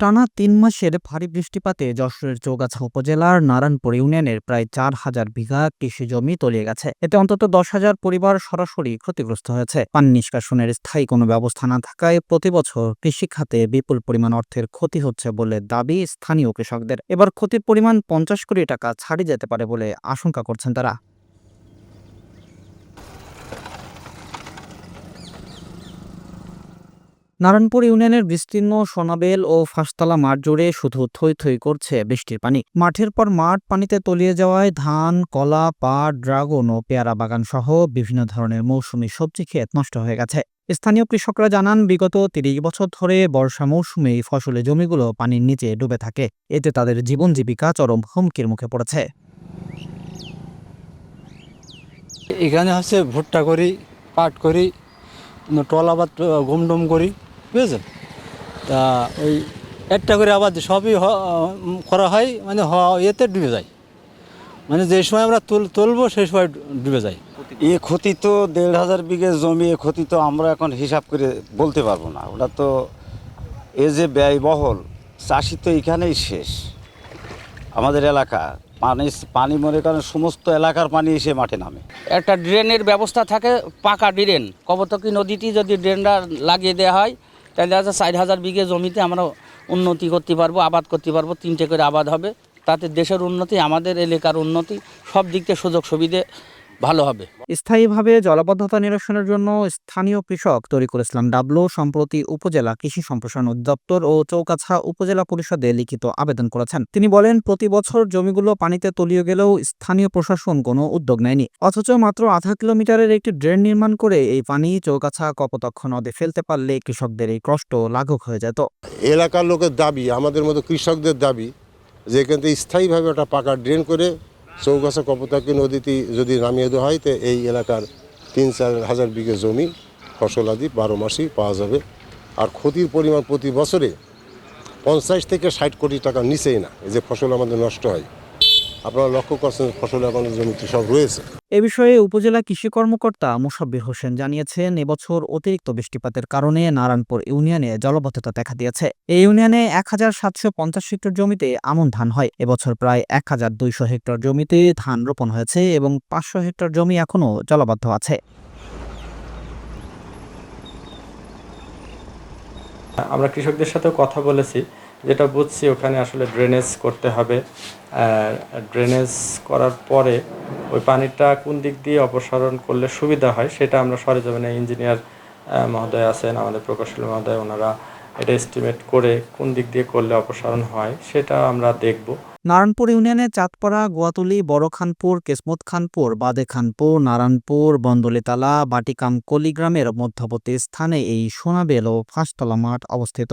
টানা তিন মাসের ভারী বৃষ্টিপাতে যশোরের চৌগাছা উপজেলার নারায়ণপুর ইউনিয়নের প্রায় চার হাজার বিঘা কৃষি জমি তলিয়ে গেছে। এতে অন্তত দশ হাজার পরিবার সরাসরি ক্ষতিগ্রস্ত হয়েছে। পানি নিষ্কাশনের স্থায়ী কোনো ব্যবস্থা না থাকায় প্রতি বছর কৃষি খাতে বিপুল পরিমাণ অর্থের ক্ষতি হচ্ছে বলে দাবি স্থানীয় কৃষকদের। এবার ক্ষতির পরিমাণ পঞ্চাশ কোটি টাকা ছাড়িয়ে যেতে পারে বলে আশঙ্কা করছেন তারা। নারায়ণপুর ইউনিয়নের বিস্তীর্ণ সোনাবেল ও ফাঁসতলা মাঠ জুড়ে শুধু থই থই করছে বৃষ্টির পানি। মাঠের পর মাঠ পানিতে তলিয়ে যাওয়ায় ধান, কলা, পাট, ড্রাগন ও পেয়ারা বাগান সহ বিভিন্ন ধরনের মৌসুমী সবজি ক্ষেত নষ্ট হয়ে গেছে। স্থানীয় কৃষকরা জানান, বিগত তিরিশ বছর ধরে বর্ষা মৌসুমে ফসলের জমিগুলো পানির নিচে ডুবে থাকে। এতে তাদের জীবন জীবিকা চরম হুমকির মুখে পড়েছে। এখানে হচ্ছে ভুট্টা করি, পাট করি টল আবাদ গম টম করি। বুঝেছেন? তা ওই একটা করে আবার সবই হ- করা হয় মানে হ- এতে ডুবে যায়। মানে যে সময় আমরা তুল তুলবো সেই সময় ডুবে যায়। এ ক্ষতি তো দেড় হাজার বিঘে জমি এ ক্ষতি তো আমরা এখন হিসাব করে বলতে পারব না। ওটা তো এ যে ব্যয়বহল চাষি তো এখানেই শেষ। আমাদের এলাকা পানি পানি মনে করেন সমস্ত এলাকার পানি এসে মাঠে নামে। একটা ড্রেনের ব্যবস্থা থাকে পাকা ড্রেন। কবতকি নদীটি যদি ড্রেনটা লাগিয়ে দেওয়া হয় তাহলে আছে ষাট হাজার বিঘে জমিতে আমরা উন্নতি করতে পারব, আবাদ করতে পারব, তিনটে করে আবাদ হবে। তাতে দেশের উন্নতি, আমাদের এলাকার উন্নতি, সব দিক থেকে সুযোগ সুবিধে ভালো হবে। স্থায়ীভাবে জলাবদ্ধতা নিরসনের জন্য স্থানীয় কৃষক তরিকুল ইসলাম ডাবলু সম্প্রতি উপজেলা কৃষি সম্প্রসারণ অধিদপ্তর ও চৌকাছা উপজেলা পরিষদে লিখিত আবেদন করেছেন। তিনি বলেন প্রতি বছর জমিগুলো পানিতে তলিয়ে গেলেও স্থানীয় প্রশাসন কোনো উদ্যোগ নেয়নি। অথচ মাত্র আধা কিলোমিটারের একটি ড্রেন নির্মাণ করে এই পানি চৌকাছা কপোতক্ষ নদে ফেলতে পারলে কৃষকদের এই কষ্ট লাঘব হয়ে যেত। এলাকার লোকের দাবি আমাদের মতো কৃষকদের দাবি যে এখান থেকে স্থায়ীভাবে একটা পাকা ড্রেন করে চৌগাছা কপোতাকি নদীতে যদি নামিয়ে দেওয়া হয়, তো এই এলাকার তিন চার হাজার বিঘে জমি, ফসল আদি বারো মাসই পাওয়া যাবে। আর ক্ষতির পরিমাণ প্রতি বছরে পঞ্চাশ থেকে ষাট কোটি টাকা নিচেই না যে ফসল আমাদের নষ্ট হয়। আপনারা লক্ষ্য করছেন ফসল আমাদের জমিতে সব রয়েছে। এ বিষয়ে উপজেলা কৃষি কর্মকর্তা মুসাব্বির হোসেন জানিয়েছেন এবছর অতিরিক্ত বৃষ্টিপাতের কারণে নারায়ণপুর ইউনিয়নে জলবদ্ধতা দেখা দিয়েছে। এই ইউনিয়নে এক হাজার সাতশো পঞ্চাশ হেক্টর জমিতে আমন ধান হয়। এবছর প্রায় এক হাজার দুইশো হেক্টর জমিতে ধান রোপণ হয়েছে এবং পাঁচশো হেক্টর জমি এখনও জলবদ্ধ আছে। আমরা কৃষকদের সাথেও কথা বলেছি। যেটা বুঝছি ওখানে আসলে ড্রেনেজ করতে হবে। ড্রেনেজ করার পরে ওই পানিটা কোন দিক দিয়ে অপসারণ করলে সুবিধা হয় সেটা আমরা সরেজমিনে ইঞ্জিনিয়ার মহোদয় আছেন, আমাদের প্রকৌশলী মহোদয়, ওনারা এটা এস্টিমেট করে কোন দিক দিয়ে করলে অপসারণ হয় সেটা আমরা দেখব। নারায়ণপুর ইউনিয়নে চাঁদপাড়া, গোয়াতুলি বড়খানপুর কেসমত খানপুর, বাদে খানপুর, নারায়ণপুর, বন্দলিতালা, বাটিকাম, কলিগ্রামের মধ্যবর্তী স্থানে এই সোনাবেল ও ফাঁসতলা মাঠ অবস্থিত।